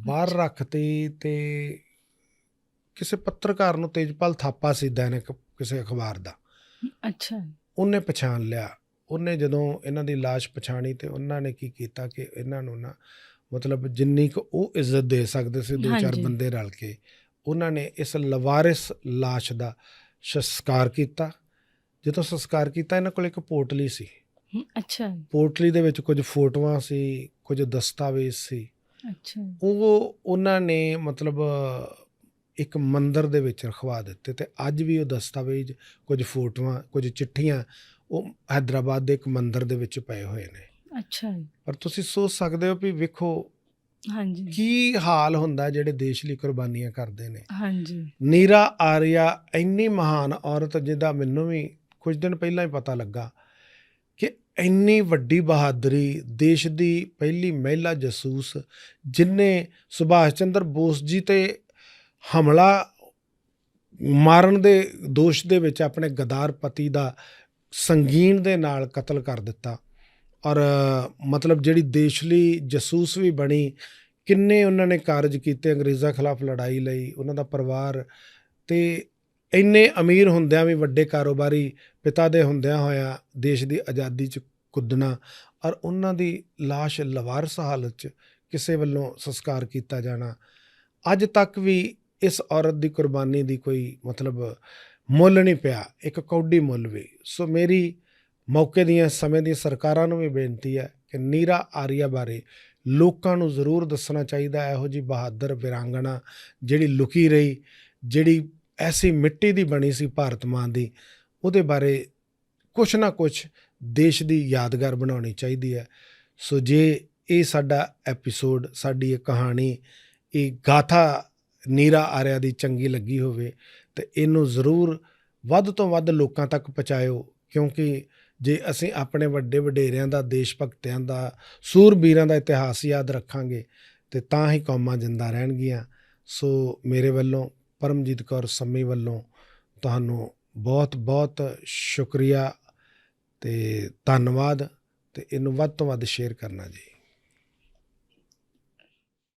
ਬਾਹਰ ਅੱਛਾ। ਰੱਖਤੀ ਤੇ ਕਿਸੇ ਪੱਤਰਕਾਰ ਨੂੰ ਤੇਜਪਾਲ ਥਾਪਾ ਸੀ ਦੈਨਿਕ ਕਿਸੇ ਅਖਬਾਰ ਦਾ ਅੱਛਾ ਜੀ, ਉਹਨੇ ਪਛਾਣ ਲਿਆ ਉਹਨੇ ਜਦੋਂ ਇਹਨਾਂ ਦੀ লাশ ਪਛਾਣੀ ਤੇ ਉਹਨਾਂ ਨੇ ਕੀ ਕੀਤਾ ਕਿ ਇਹਨਾਂ ਨੂੰ ਨਾ ਮਤਲਬ ਜਿੰਨੀ ਕੁ ਉਹ ਇੱਜ਼ਤ ਦੇ ਸਕਦੇ ਸੀ ਦੋ ਚਾਰ ਹਾਂਜੀ। ਬੰਦੇ ਰਲ ਕੇ ਉਹਨਾਂ ਨੇ ਇਸ ਲਵਾਰਿਸ লাশ ਦਾ ਸੰਸਕਾਰ ਕੀਤਾ ਜਦੋਂ ਸੰਸਕਾਰ ਕੀਤਾ ਇਹਨਾਂ ਕੋਲ ਇੱਕ ਪੋਟਲੀ ਸੀ। ਅੱਛਾ। ਪੋਟਲੀ ਦੇ ਵਿੱਚ ਕੁਝ ਫੋਟੋਆਂ ਸੀ ਕੁਝ ਦਸਤਾਵੇਜ਼ ਸੀ। ਅੱਛਾ। ਉਹ ਉਹਨਾਂ ਨੇ ਮਤਲਬ ਇੱਕ ਮੰਦਰ ਦੇ ਵਿੱਚ ਰਖਵਾ ਦਿੱਤੇ ਤੇ ਅੱਜ ਵੀ ਉਹ ਦਸਤਾਵੇਜ਼ ਕੁਝ ਫੋਟੋਆਂ ਕੁਝ ਚਿੱਠੀਆਂ ਉਹ ਹైదరాబాద్ ਦੇ ਇੱਕ ਮੰਦਰ ਦੇ ਵਿੱਚ ਪਏ ਹੋਏ ਨੇ। ਅੱਛਾ ਪਰ ਤੁਸੀਂ ਸੋਚ ਸਕਦੇ ਹੋ ਵੀ ਵੇਖੋ ਹਾਂਜੀ। ਕੀ ਹਾਲ ਹੁੰਦਾ ਜਿਹੜੇ ਦੇਸ਼ ਲਈ ਕੁਰਬਾਨੀਆਂ ਕਰਦੇ ਨੇ। ਹਾਂਜੀ। ਨੀਰਾ ਆਰੀਆ ਇੰਨੀ ਮਹਾਨ ਔਰਤ ਜਿਹਦਾ ਮੈਨੂੰ ਵੀ ਕੁਝ ਦਿਨ ਪਹਿਲਾਂ ਹੀ ਪਤਾ ਲੱਗਾ ਕਿ ਇੰਨੀ ਵੱਡੀ ਬਹਾਦਰੀ ਦੇਸ਼ ਦੀ ਪਹਿਲੀ ਮਹਿਲਾ ਜਸੂਸ, ਜਿਨੇ ਸੁਭਾਸ਼ ਚੰਦਰ ਬੋਸ ਜੀ ਤੇ ਹਮਲਾ ਮਾਰਨ ਦੇ ਦੋਸ਼ ਦੇ ਵਿੱਚ ਆਪਣੇ ਗਦਾਰ ਪਤੀ ਦਾ ਸੰਗੀਨ ਦੇ ਨਾਲ ਕਤਲ ਕਰ ਦਿੱਤਾ। ਔਰ ਮਤਲਬ ਜਿਹੜੀ ਦੇਸ਼ ਲਈ ਜਸੂਸ ਵੀ ਬਣੀ, ਕਿੰਨੇ ਉਹਨਾਂ ਨੇ ਕਾਰਜ ਕੀਤੇ ਅੰਗਰੇਜ਼ਾਂ ਖਿਲਾਫ ਲੜਾਈ ਲਈ, ਉਹਨਾਂ ਦਾ ਪਰਿਵਾਰ ਤੇ ਇੰਨੇ ਅਮੀਰ ਹੁੰਦਿਆਂ ਵੀ ਵੱਡੇ ਕਾਰੋਬਾਰੀ ਪਿਤਾ ਦੇ ਹੁੰਦਿਆਂ ਹੋਇਆ ਦੇਸ਼ ਦੀ ਆਜ਼ਾਦੀ 'ਚ ਕੁੱਦਣਾ ਔਰ ਉਹਨਾਂ ਦੀ লাশ ਲਵਾਰਸ ਹਾਲਤ 'ਚ ਕਿਸੇ ਵੱਲੋਂ ਸੰਸਕਾਰ ਕੀਤਾ ਜਾਣਾ। ਅੱਜ ਤੱਕ ਵੀ ਇਸ ਔਰਤ ਦੀ ਕੁਰਬਾਨੀ ਦੀ ਕੋਈ ਮਤਲਬ ਮੁੱਲ ਨਹੀਂ ਪਿਆ, ਇੱਕ ਕੌਡੀ ਮੁੱਲ ਵੀ। ਸੋ ਮੇਰੀ ਮੌਕੇ ਦੀਆਂ ਸਮੇਂ ਦੀਆਂ ਸਰਕਾਰਾਂ ਨੂੰ ਵੀ ਬੇਨਤੀ ਹੈ ਕਿ ਨੀਰਾ ਆਰੀਆ ਬਾਰੇ ਲੋਕਾਂ ਨੂੰ ਜ਼ਰੂਰ ਦੱਸਣਾ ਚਾਹੀਦਾ, ਇਹੋ ਜੀ ਬਹਾਦਰ ਵਿਰਾਂਗਣਾ ਜਿਹੜੀ ਲੁਕੀ ਰਹੀ, ਜਿਹੜੀ ਐਸੀ ਮਿੱਟੀ ਦੀ ਬਣੀ ਸੀ ਭਾਰਤ ਮਾਂ ਦੀ। ਉਹਦੇ ਬਾਰੇ ਕੁਛ ਨਾ ਕੁਛ ਦੇਸ਼ ਦੀ ਯਾਦਗਾਰ ਬਣਾਉਣੀ ਚਾਹੀਦੀ ਹੈ। ਸੋ ਜੇ ਇਹ ਸਾਡਾ ਐਪੀਸੋਡ ਸਾਡੀ ਇਹ ਕਹਾਣੀ, ਇਹ ਗਾਥਾ ਨੀਰਾ ਆਰਿਆ ਦੀ ਚੰਗੀ ਲੱਗੀ ਹੋਵੇ, ਤੇ ਇਹਨੂੰ ਜ਼ਰੂਰ ਵੱਧ ਤੋਂ ਵੱਧ ਲੋਕਾਂ ਤੱਕ ਪਹੁੰਚਾਇਓ, ਕਿਉਂਕਿ ਜੇ ਅਸੀਂ ਆਪਣੇ ਵੱਡੇ ਵਡੇਰਿਆਂ ਦਾ, ਦੇਸ਼ ਭਗਤਿਆਂ ਦਾ ਸੂਰਬੀਰਾਂ ਦਾ ਇਤਿਹਾਸ ਯਾਦ ਰੱਖਾਂਗੇ, ਤੇ ਤਾਂ ਹੀ ਕੌਮਾਂ ਜਿੰਦਾ ਰਹਿਣਗੀਆਂ। ਸੋ ਮੇਰੇ ਵੱਲੋਂ, ਪਰਮਜੀਤ ਕੌਰ ਸੰਮੀ ਵੱਲੋਂ ਤੁਹਾਨੂੰ ਬਹੁਤ ਬਹੁਤ ਸ਼ੁਕਰੀਆ ਤੇ ਧੰਨਵਾਦ ਤੇ ਇਹਨੂੰ ਵੱਧ ਤੋਂ ਵੱਧ ਸ਼ੇਅਰ ਕਰਨਾ ਜੀ।